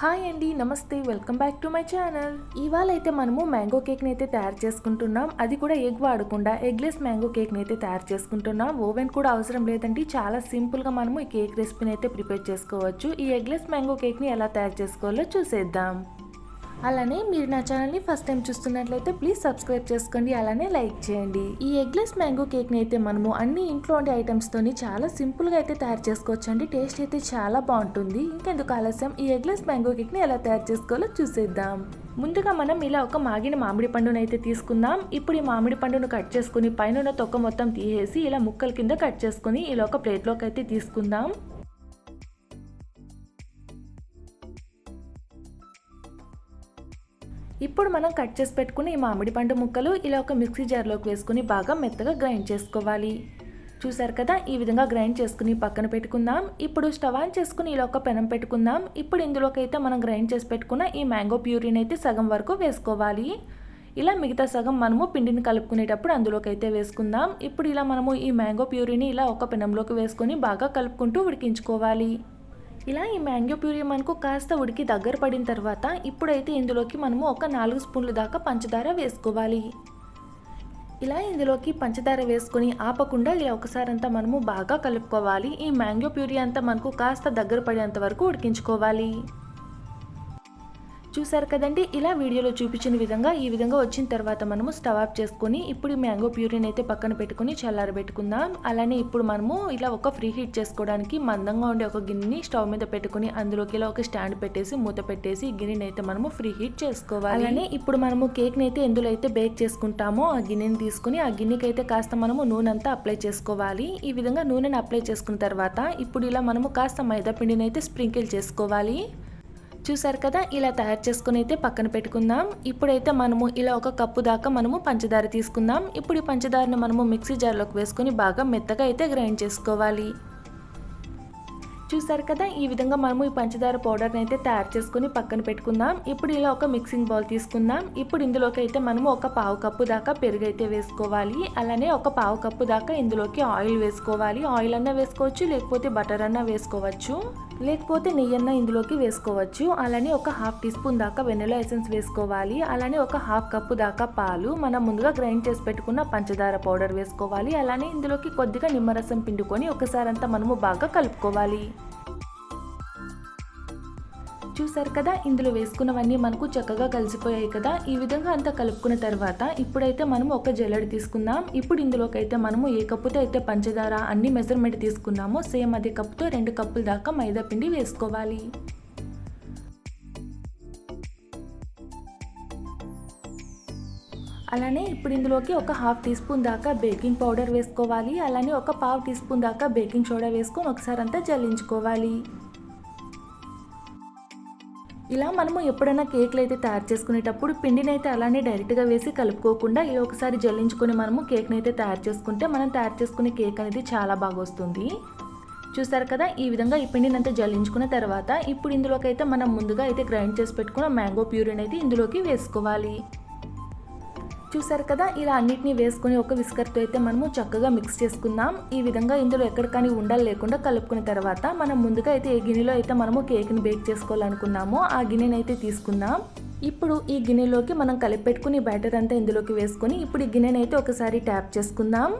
Hi అండి నమస్తే welcome back to my channel. ఇవాళ అయితే మనము మ్యాంగో కేక్ని అయితే తయారు చేసుకుంటున్నాం. అది కూడా ఎగ్ వాడకుండా ఎగ్లెస్ మ్యాంగో కేక్ని అయితే తయారు చేసుకుంటున్నాం. ఓవెన్ కూడా అవసరం లేదండి. చాలా సింపుల్గా మనము ఈ కేక్ రెసిపీని అయితే ప్రిపేర్ చేసుకోవచ్చు. ఈ ఎగ్లెస్ మ్యాంగో కేక్ని ఎలా తయారు చేసుకోవాలో చూసేద్దాం. అలానే మీరు నా ఛానల్ని ఫస్ట్ టైం చూస్తున్నట్లయితే ప్లీజ్ సబ్స్క్రైబ్ చేసుకోండి అలానే లైక్ చేయండి. ఈ ఎగ్లెస్ మ్యాంగో కేక్ని అయితే మనము అన్ని ఇంట్లో ఉండే ఐటమ్స్తోని చాలా సింపుల్గా అయితే తయారు చేసుకోవచ్చు అండి టేస్ట్ అయితే చాలా బాగుంటుంది. ఇంకెందుకు ఆలస్యం? ఈ ఎగ్లెస్ మ్యాంగో కేక్ని ఎలా తయారు చేసుకోవాలో చూసేద్దాం. ముందుగా మనం ఇలా ఒక మాగిన మామిడి పండును అయితే తీసుకుందాం. ఇప్పుడు ఈ మామిడి పండును కట్ చేసుకుని పైన ఉన్న తొక్క మొత్తం తీసేసి ఇలా ముక్కల కింద కట్ చేసుకుని ఇలా ఒక ప్లేట్లోకి అయితే తీసుకుందాం. ఇప్పుడు మనం కట్ చేసి పెట్టుకుని ఈ మామిడి పండు ముక్కలు ఇలా ఒక మిక్సీ జార్లోకి వేసుకుని బాగా మెత్తగా గ్రైండ్ చేసుకోవాలి. చూసారు కదా ఈ విధంగా గ్రైండ్ చేసుకుని పక్కన పెట్టుకుందాం. ఇప్పుడు స్టవ్ ఆన్ చేసుకుని ఇలా ఒక పెనం పెట్టుకుందాం. ఇప్పుడు ఇందులోకి అయితే మనం గ్రైండ్ చేసి పెట్టుకున్న ఈ మ్యాంగో ప్యూరీని అయితే సగం వరకు వేసుకోవాలి. ఇలా మిగతా సగం మనము పిండిని కలుపుకునేటప్పుడు అందులోకి అయితే వేసుకుందాం. ఇప్పుడు ఇలా మనము ఈ మ్యాంగో ప్యూరీని ఇలా ఒక పెనంలోకి వేసుకొని బాగా కలుపుకుంటూ ఉడికించుకోవాలి. ఇలా ఈ మ్యాంగో ప్యూరీ మనకు కాస్త ఉడికి దగ్గర పడిన తర్వాత ఇప్పుడైతే ఇందులోకి మనము ఒక నాలుగు స్పూన్ల దాకా పంచదార వేసుకోవాలి. ఇలా ఇందులోకి పంచదార వేసుకొని ఆపకుండా ఇలా ఒకసారి అంతా మనము బాగా కలుపుకోవాలి. ఈ మ్యాంగో ప్యూరీ అంతా మనకు కాస్త దగ్గర పడేంత వరకు ఉడికించుకోవాలి. చూసారు కదండి? ఇలా వీడియోలో చూపించిన విధంగా ఈ విధంగా వచ్చిన తర్వాత మనము స్టవ్ ఆఫ్ చేసుకొని ఇప్పుడు మ్యాంగో ప్యూరీని అయితే పక్కన పెట్టుకుని చల్లారబెట్టుకుందాం. అలానే ఇప్పుడు మనము ఇలా ఒక ఫ్రీ హీట్ చేసుకోవడానికి మందంగా ఉండే ఒక గిన్నెని స్టవ్ మీద పెట్టుకుని అందులోకి ఇలా ఒక స్టాండ్ పెట్టేసి మూత పెట్టేసి గిన్నెని అయితే మనము ఫ్రీ హీట్ చేసుకోవాలి. అలానే ఇప్పుడు మనము కేక్ని అయితే ఎందులో అయితే బేక్ చేసుకుంటామో ఆ గిన్నెని తీసుకుని ఆ గిన్నెకి అయితే కాస్త మనము నూనె అంతా అప్లై చేసుకోవాలి. ఈ విధంగా నూనెని అప్లై చేసుకున్న తర్వాత ఇప్పుడు ఇలా మనము కాస్త మైదా పిండిని అయితే స్ప్రింకిల్ చేసుకోవాలి. చూసారు కదా ఇలా తయారు చేసుకుని అయితే పక్కన పెట్టుకుందాం. ఇప్పుడైతే మనము ఇలా ఒక కప్పు దాకా మనము పంచదార తీసుకుందాం. ఇప్పుడు ఈ పంచదారను మనము మిక్సీ జార్లోకి వేసుకొని బాగా మెత్తగా అయితే గ్రైండ్ చేసుకోవాలి. చూసారు కదా ఈ విధంగా మనము ఈ పంచదార పౌడర్ని అయితే తయారు చేసుకుని పక్కన పెట్టుకుందాం. ఇప్పుడు ఇలా ఒక మిక్సింగ్ బౌల్ తీసుకుందాం. ఇప్పుడు ఇందులోకి అయితే మనము ఒక పావు కప్పు దాకా పెరుగు అయితే వేసుకోవాలి. అలానే ఒక పావు కప్పు దాకా ఇందులోకి ఆయిల్ వేసుకోవాలి. ఆయిల్ అన్నా వేసుకోవచ్చు లేకపోతే బటర్ అన్నా వేసుకోవచ్చు. లేకపోతే నెయ్యన్న ఇందులోకి వేసుకోవచ్చు. అలానే ఒక హాఫ్ టీ స్పూన్ దాకా వెనిలా ఎసెన్స్ వేసుకోవాలి. అలానే ఒక హాఫ్ కప్పు దాకా పాలు. మనం ముందుగా గ్రైండ్ చేసి పెట్టుకున్న పంచదార పౌడర్ వేసుకోవాలి. అలానే ఇందులోకి కొద్దిగా నిమ్మరసం పిండుకొని ఒకసారి అంతా మనము బాగా కలుపుకోవాలి. చూసారు కదా ఇందులో వేసుకున్నవన్నీ మనకు చక్కగా కలిసిపోయాయి కదా. ఈ విధంగా అంతా కలుపుకున్న తర్వాత ఇప్పుడైతే మనం ఒక జల్లెడ తీసుకుందాం. ఇప్పుడు ఇందులోకి అయితే మనము ఏ కప్పుతో అయితే పంచదార అన్ని మెజర్మెంట్ తీసుకున్నామో సేమ్ అదే కప్పుతో రెండు కప్పుల దాకా మైదా పిండి వేసుకోవాలి. అలానే ఇప్పుడు ఇందులోకి ఒక హాఫ్ టీ స్పూన్ దాకా బేకింగ్ పౌడర్ వేసుకోవాలి. అలానే ఒక పావు టీ స్పూన్ దాకా బేకింగ్ సోడా వేసుకొని ఒకసారి అంతా జల్లించుకోవాలి. ఇలా మనము ఎప్పుడైనా కేక్లు అయితే తయారు చేసుకునేటప్పుడు పిండిని అయితే అలానే డైరెక్ట్గా వేసి కలుపుకోకుండా ఇలా ఒకసారి జల్లించుకొని మనము కేక్ని అయితే తయారు చేసుకుంటే మనం తయారు చేసుకునే కేక్ అనేది చాలా బాగా వస్తుంది. చూసారు కదా? ఈ విధంగా ఈ పిండిని అంతా జల్లించుకున్న తర్వాత ఇప్పుడు ఇందులోకి అయితే మనం ముందుగా అయితే గ్రైండ్ చేసి పెట్టుకున్న మ్యాంగో ప్యూరీని అయితే ఇందులోకి వేసుకోవాలి. చూసారు కదా ఇలా అన్నిటిని వేసుకొని ఒక విస్కర్తో అయితే మనము చక్కగా మిక్స్ చేసుకుందాం. ఈ విధంగా ఇందులో ఎక్కడ కానీ ఉండాలి లేకుండా కలుపుకున్న తర్వాత మనం ముందుగా అయితే ఏ గిన్నెలో అయితే మనము కేక్ని బేక్ చేసుకోవాలనుకున్నామో ఆ గిన్నెని అయితే తీసుకుందాం. ఇప్పుడు ఈ గిన్నెలోకి మనం కలిపి పెట్టుకుని బ్యాటర్ అంతా ఇందులోకి వేసుకొని ఇప్పుడు ఈ గిన్నెని అయితే ఒకసారి ట్యాప్ చేసుకుందాం.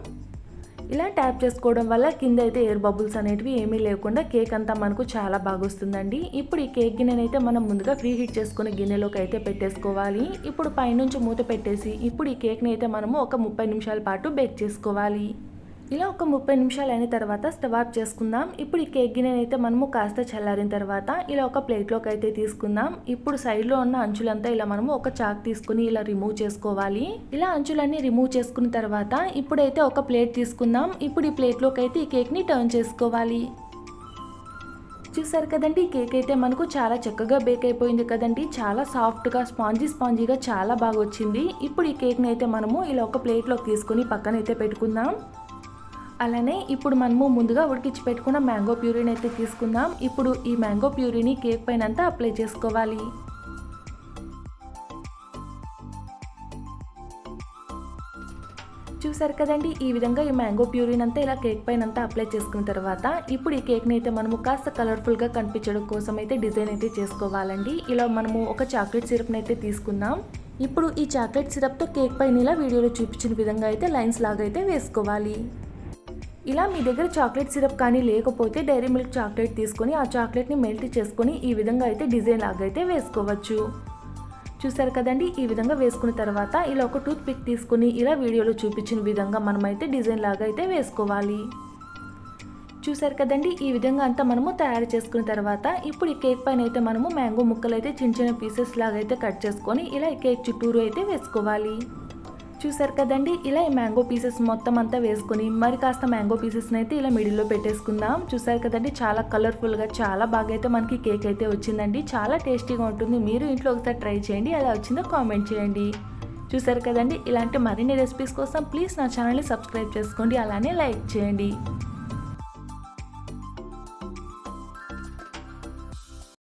ఇలా ట్యాప్ చేసుకోవడం వల్ల కింద అయితే ఎయిర్ బబుల్స్ అనేటివి ఏమీ లేకుండా కేక్ అంతా మనకు చాలా బాగా వస్తుందండి. ఇప్పుడు ఈ కేక్ గిన్నెనైతే మనం ముందుగా ఫ్రీ హీట్ చేసుకునే గిన్నెలోకి అయితే పెట్టేసుకోవాలి. ఇప్పుడు పైనుంచి మూత పెట్టేసి ఇప్పుడు ఈ కేక్ని అయితే మనము ఒక ముప్పై నిమిషాల పాటు బేక్ చేసుకోవాలి. ఇలా ఒక ముప్పై నిమిషాలు అయిన తర్వాత స్టవ్ ఆఫ్ చేసుకుందాం. ఇప్పుడు ఈ కేక్ గిన్నెని అయితే మనము కాస్త చల్లారిన తర్వాత ఇలా ఒక ప్లేట్లోకి అయితే తీసుకుందాం. ఇప్పుడు సైడ్లో ఉన్న అంచులంతా ఇలా మనము ఒక చాక్ తీసుకుని ఇలా రిమూవ్ చేసుకోవాలి. ఇలా అంచులన్నీ రిమూవ్ చేసుకున్న తర్వాత ఇప్పుడైతే ఒక ప్లేట్ తీసుకుందాం. ఇప్పుడు ఈ ప్లేట్లోకి అయితే ఈ కేక్ని టర్న్ చేసుకోవాలి. చూసారు కదండి ఈ కేక్ అయితే మనకు చాలా చక్కగా బేక్ అయిపోయింది కదండి. చాలా సాఫ్ట్గా స్పాంజీ స్పాంజీగా చాలా బాగా వచ్చింది. ఇప్పుడు ఈ కేక్ని అయితే మనము ఇలా ఒక ప్లేట్లోకి తీసుకుని పక్కన అయితే పెట్టుకుందాం. అలానే ఇప్పుడు మనము ముందుగా ఉడికించి పెట్టుకున్న మ్యాంగో ప్యూరీని అయితే తీసుకుందాం. ఇప్పుడు ఈ మ్యాంగో ప్యూరీని కేక్ పైన అంతా అప్లై చేసుకోవాలి. చూసారు కదండి ఈ విధంగా ఈ మ్యాంగో ప్యూరీని అంతా ఇలా కేక్ పైన అంతా అప్లై చేసుకున్న తర్వాత ఇప్పుడు ఈ కేక్ని అయితే మనము కాస్త కలర్ఫుల్గా కనిపించడం కోసం అయితే డిజైన్ అయితే చేసుకోవాలండి. ఇలా మనము ఒక చాక్లెట్ సిరప్ని అయితే తీసుకుందాం. ఇప్పుడు ఈ చాక్లెట్ సిరప్తో కేక్ పైన ఇలా వీడియోలో చూపించిన విధంగా అయితే లైన్స్ లాగా అయితే వేసుకోవాలి. ఇలా మీ దగ్గర చాక్లెట్ సిరప్ కానీ లేకపోతే డైరీ మిల్క్ చాక్లెట్ తీసుకొని ఆ చాక్లెట్ని మెల్ట్ చేసుకొని ఈ విధంగా అయితే డిజైన్ లాగా అయితే వేసుకోవచ్చు. చూసారు కదండి? ఈ విధంగా వేసుకున్న తర్వాత ఇలా ఒక టూత్ పిక్ తీసుకుని ఇలా వీడియోలో చూపించిన విధంగా మనమైతే డిజైన్ లాగా అయితే వేసుకోవాలి. చూసారు కదండి? ఈ విధంగా అంతా మనము తయారు చేసుకున్న తర్వాత ఇప్పుడు ఈ కేక్ పైన అయితే మనము మ్యాంగో ముక్కలు అయితే చిన్న చిన్న పీసెస్ లాగా అయితే కట్ చేసుకొని ఇలా ఈ కేక్ చుట్టూరు అయితే వేసుకోవాలి. చూసారు కదండి. ఇలా ఈ మ్యాంగో పీసెస్ మొత్తం అంతా వేసుకొని మరి కాస్త మ్యాంగో పీసెస్ని అయితే ఇలా మిడిల్లో పెట్టేసుకుందాం. చూసారు కదండి చాలా కలర్ఫుల్గా చాలా బాగా అయితే మనకి కేక్ అయితే వచ్చిందండి. చాలా టేస్టీగా ఉంటుంది. మీరు ఇంట్లో ఒకసారి ట్రై చేయండి. ఎలా వచ్చిందో కామెంట్ చేయండి. చూసారు కదండి ఇలాంటి మరిన్ని రెసిపీస్ కోసం ప్లీజ్ నా ఛానల్ని సబ్స్క్రైబ్ చేసుకోండి. అలానే లైక్ చేయండి.